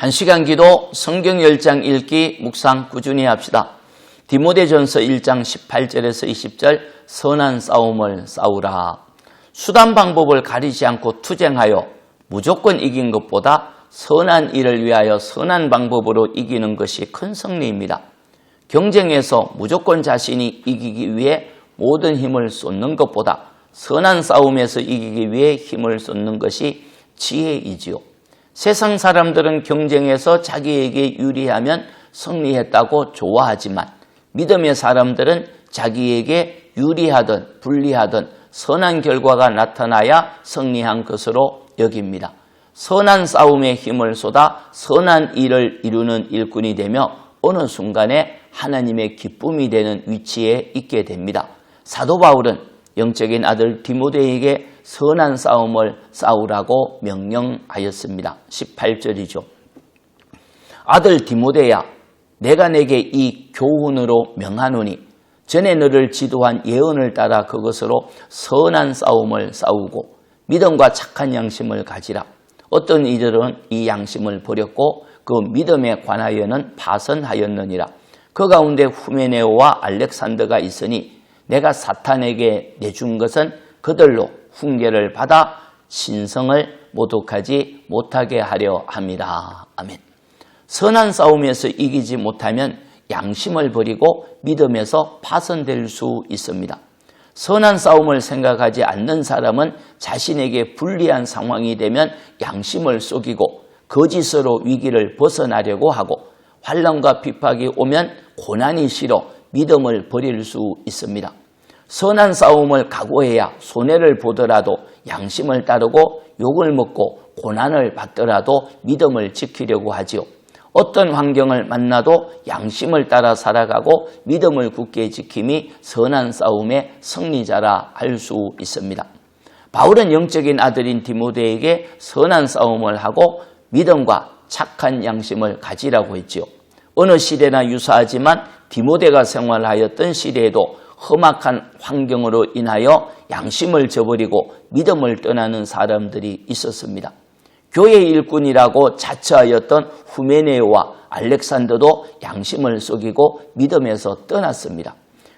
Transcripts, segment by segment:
한 시간 기도 성경 10장 읽기 묵상 꾸준히 합시다. 디모데전서 1장 18절에서 20절 선한 싸움을 싸우라. 수단 방법을 가리지 않고 투쟁하여 무조건 이긴 것보다 선한 일을 위하여 선한 방법으로 이기는 것이 큰 승리입니다. 경쟁에서 무조건 자신이 이기기 위해 모든 힘을 쏟는 것보다 선한 싸움에서 이기기 위해 힘을 쏟는 것이 지혜이지요. 세상 사람들은 경쟁에서 자기에게 유리하면 승리했다고 좋아하지만 믿음의 사람들은 자기에게 유리하든 불리하든 선한 결과가 나타나야 승리한 것으로 여깁니다. 선한 싸움에 힘을 쏟아 선한 일을 이루는 일꾼이 되며 어느 순간에 하나님의 기쁨이 되는 위치에 있게 됩니다. 사도 바울은 영적인 아들 디모데에게 선한 싸움을 싸우라고 명령하였습니다. 18절이죠. 아들 디모데야 내가 내게 이 교훈으로 명하노니 전에 너를 지도한 예언을 따라 그것으로 선한 싸움을 싸우고 믿음과 착한 양심을 가지라. 어떤 이들은 이 양심을 버렸고 그 믿음에 관하여는 파선하였느니라. 그 가운데 후메네오와 알렉산더가 있으니 내가 사탄에게 내준 것은 그들로 훈계를 받아 신성을 모독하지 못하게 하려 합니다. 아멘. 선한 싸움에서 이기지 못하면 양심을 버리고 믿음에서 파선될 수 있습니다. 선한 싸움을 생각하지 않는 사람은 자신에게 불리한 상황이 되면 양심을 속이고 거짓으로 위기를 벗어나려고 하고 환란과 핍박이 오면 고난이 싫어 믿음을 버릴 수 있습니다. 선한 싸움을 각오해야 손해를 보더라도 양심을 따르고 욕을 먹고 고난을 받더라도 믿음을 지키려고 하지요. 어떤 환경을 만나도 양심을 따라 살아가고 믿음을 굳게 지킴이 선한 싸움의 승리자라 할 수 있습니다. 바울은 영적인 아들인 디모데에게 선한 싸움을 하고 믿음과 착한 양심을 가지라고 했지요. 어느 시대나 유사하지만 디모데가 생활하였던 시대에도 험악한 환경으로 인하여 양심을 저버리고 믿음을 떠나는 사람들이 있었습니다. 교회 일꾼이라고 자처하였던 후메네오와 알렉산더도 양심을 속이고 믿음에서 떠났습니다.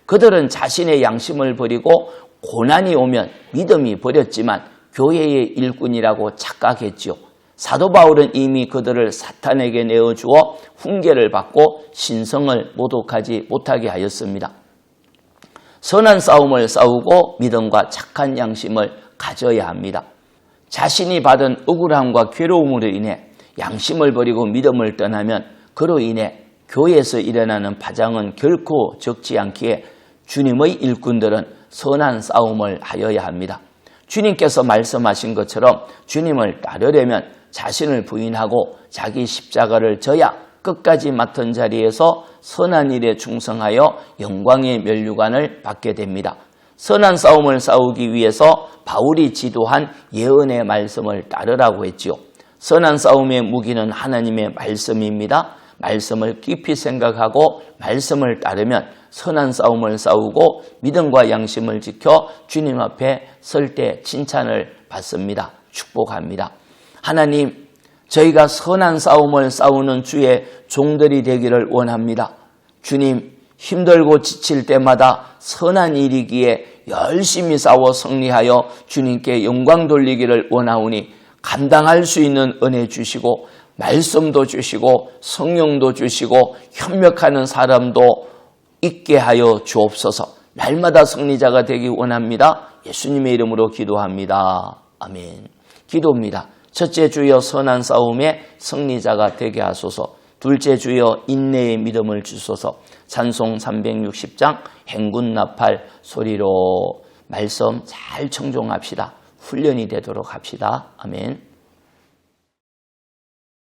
그들은 자신의 양심을 버리고 고난이 오면 믿음이 버렸지만 교회의 일꾼이라고 착각했지요. 사도 바울은 이미 그들을 사탄에게 내어주어 훈계를 받고 신성을 모독하지 못하게 하였습니다. 선한 싸움을 싸우고 믿음과 착한 양심을 가져야 합니다. 자신이 받은 억울함과 괴로움으로 인해 양심을 버리고 믿음을 떠나면 그로 인해 교회에서 일어나는 파장은 결코 적지 않기에 주님의 일꾼들은 선한 싸움을 하여야 합니다. 주님께서 말씀하신 것처럼 주님을 따르려면 자신을 부인하고 자기 십자가를 져야 끝까지 맡은 자리에서 선한 일에 충성하여 영광의 면류관을 받게 됩니다. 선한 싸움을 싸우기 위해서 바울이 지도한 예언의 말씀을 따르라고 했지요. 선한 싸움의 무기는 하나님의 말씀입니다. 말씀을 깊이 생각하고 말씀을 따르면 선한 싸움을 싸우고 믿음과 양심을 지켜 주님 앞에 설 때 칭찬을 받습니다. 축복합니다. 하나님, 저희가 선한 싸움을 싸우는 주의 종들이 되기를 원합니다. 주님, 힘들고 지칠 때마다 선한 일이기에 열심히 싸워 승리하여 주님께 영광 돌리기를 원하오니 감당할 수 있는 은혜 주시고 말씀도 주시고 성령도 주시고 협력하는 사람도 있게 하여 주옵소서. 날마다 승리자가 되기 원합니다. 예수님의 이름으로 기도합니다. 아멘. 기도입니다. 첫째 주여 선한 싸움의 승리자가 되게 하소서. 둘째 주여 인내의 믿음을 주소서. 찬송 360장 행군 나팔 소리로 말씀 잘 청종합시다. 훈련이 되도록 합시다. 아멘.